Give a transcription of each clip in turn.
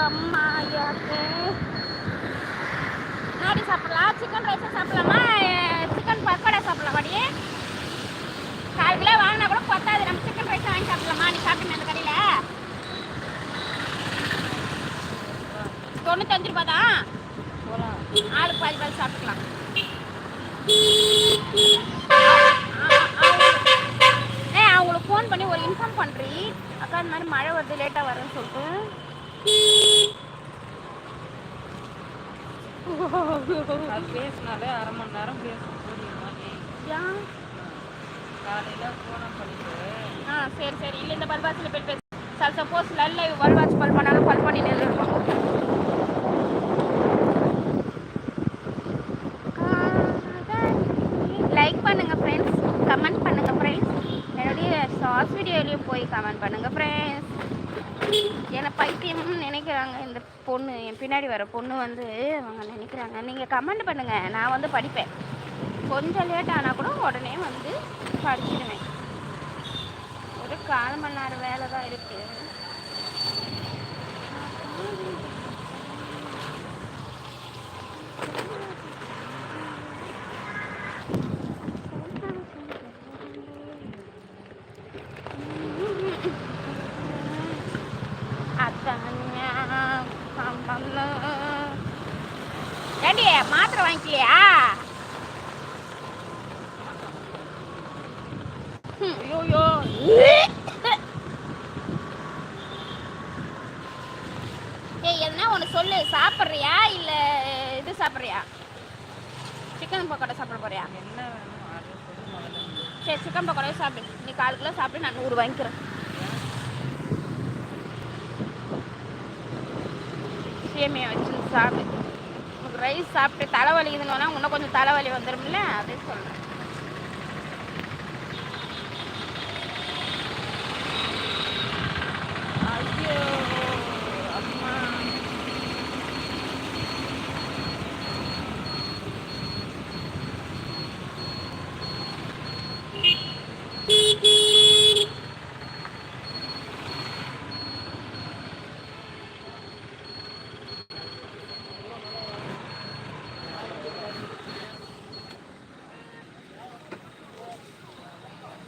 அம்மா யாக்கு நாடி சாப்பிடலாம் சிக்கன் ரைஸ் சாப்பிடலாமா சிக்கன் பக்கோடா சாப்பிடலாமாடி கால் கிலோ வாங்கினா கூட பத்தாது நம்ம சிக்கன் ரைஸ் வாங்கி சாப்பிடலாமா நீ சாப்பிடுங்க அந்த கடையில் தொண்ணூத்தஞ்சு ரூபா தான் ஆளுக்கு பாதி பாதி சாப்பிட்டுக்கலாம் ஏ அவங்களுக்கு ஃபோன் பண்ணி ஒரு இன்ஃபார்ம் பண்ணுறி அக்கா இந்த மாதிரி மழை வருது லேட்டாக வரேன்னு சொல்லிட்டு அது பேசினாலே அரை மணி நேரம் பேசணும்? காலையில் பண்ணிட்டு ஆ சரி சரி. இல்லை இந்த பல்பாசில் போய் பேச. சார் சப்போஸ் லல்ல பல்பாஸ் கால் பண்ணாலும் கால் பண்ணி லைக் பண்ணுங்க ஃப்ரெண்ட்ஸ் கமெண்ட் பண்ணுங்க ஃப்ரெண்ட்ஸ் என்னுடைய ஷார்ட்ஸ் வீடியோலையும் போய் கமெண்ட் பண்ணுங்க ஃப்ரெண்ட்ஸ் என்னை பைத்தியம்னு நினைக்கிறாங்க இந்த பொண்ணு. என் பின்னாடி வர பொண்ணு வந்து அவங்க நினைக்கிறாங்க. நீங்கள் கமெண்ட் பண்ணுங்கள் நான் வந்து படிப்பேன். கொஞ்சம் லேட் ஆனால் கூட உடனே வந்து படிச்சிடுவேன் ஒரு கால் மணி நேரம் வேலை தான் இருக்குது ஏண்டி மாத்திரை வாங்கிக்கலையா ஐயோயோ. ஏய் எதுனா ஒன்று சொல்லு சாப்பிட்றியா இல்லை இது சாப்பிட்றியா? சிக்கன் பக்கோடா சாப்பிட போறியா? என்ன. சரி சிக்கன் பக்கோடாவே சாப்பிடு. நீ கால் கிலோ சாப்பிட்டு நான் நூறு வாங்கிக்கிறேன். சேமியா வச்சு சாப்பிடு. ரைஸ் சாப்பிட்டு தலைவலி இதுன்னா இன்னும் கொஞ்சம் தலைவலி வந்துடும்ல அதே சொல்கிறேன்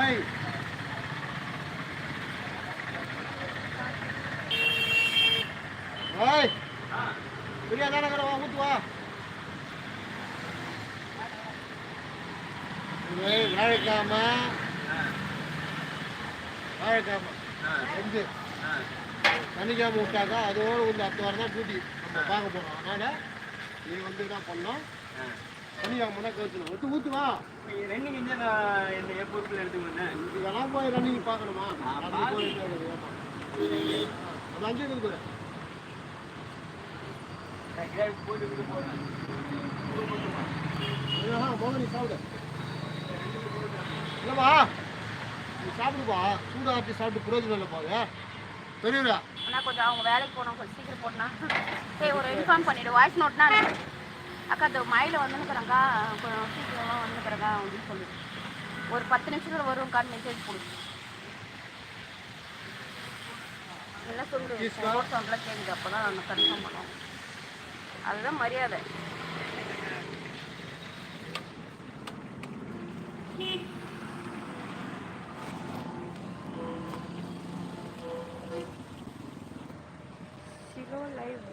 ஏய் ஏய் பிரியா தானே கடை வா ஊத்து வா வாழைக்காம வாழைக்காம ரெண்டு விட்டாக்கா அதோட வந்து அடுத்த வாரம் தான் டியூட்டி நம்ம பார்க்க போறோம் அதனால நீ வந்து என்ன பண்ணோம் சனிக்கிழமை தான் கழிச்சு ஒட்டு ஊத்து வா. ரன்னிங் இருந்து நான் என்ன என் பொறுப்பில் எடுத்துக்கணும் இதெல்லாம் போய் ரன்னிங் பார்க்கணுமா? அங்கே இருக்குது பாரு. போயிட்டு போகிறேன் மோகன் நீ சாப்பிடு இல்லைப்பா நீ சாப்பிடுப்பா சூடாக்கி சாப்பிட்டு பிரயோஜனம் இல்லைப்பா அது பெரியவரா. கொஞ்சம் அவங்க வேலைக்கு போனோம் கொஞ்சம் சீக்கிரம் போட்டனா சரி ஒரு இன்ஃபார்ம் பண்ணிவிடு வாய்ஸ் நோட்னா அக்கா இந்த மயில வந்துனுக்குறேங்க்கா கொஞ்சம் சீக்கிரமாக வந்துக்கிறேங்க அப்படின்னு சொல்லி ஒரு பத்து நிமிஷத்தில் வரும்க்கான்னு மெசேஜ் கொடு என்ன சொல்லு. சவுண்டில் கேட்குது அப்போ தான் நம்ம கன்ஃபார்ம் பண்ணுவோம் அதுதான் மரியாதை. சிலோ லைவ்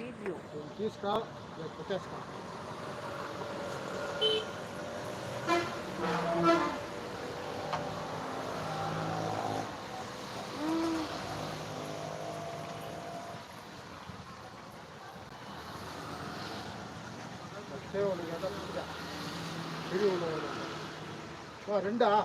சரி ஒன்று கேட்டால் ரெண்டா?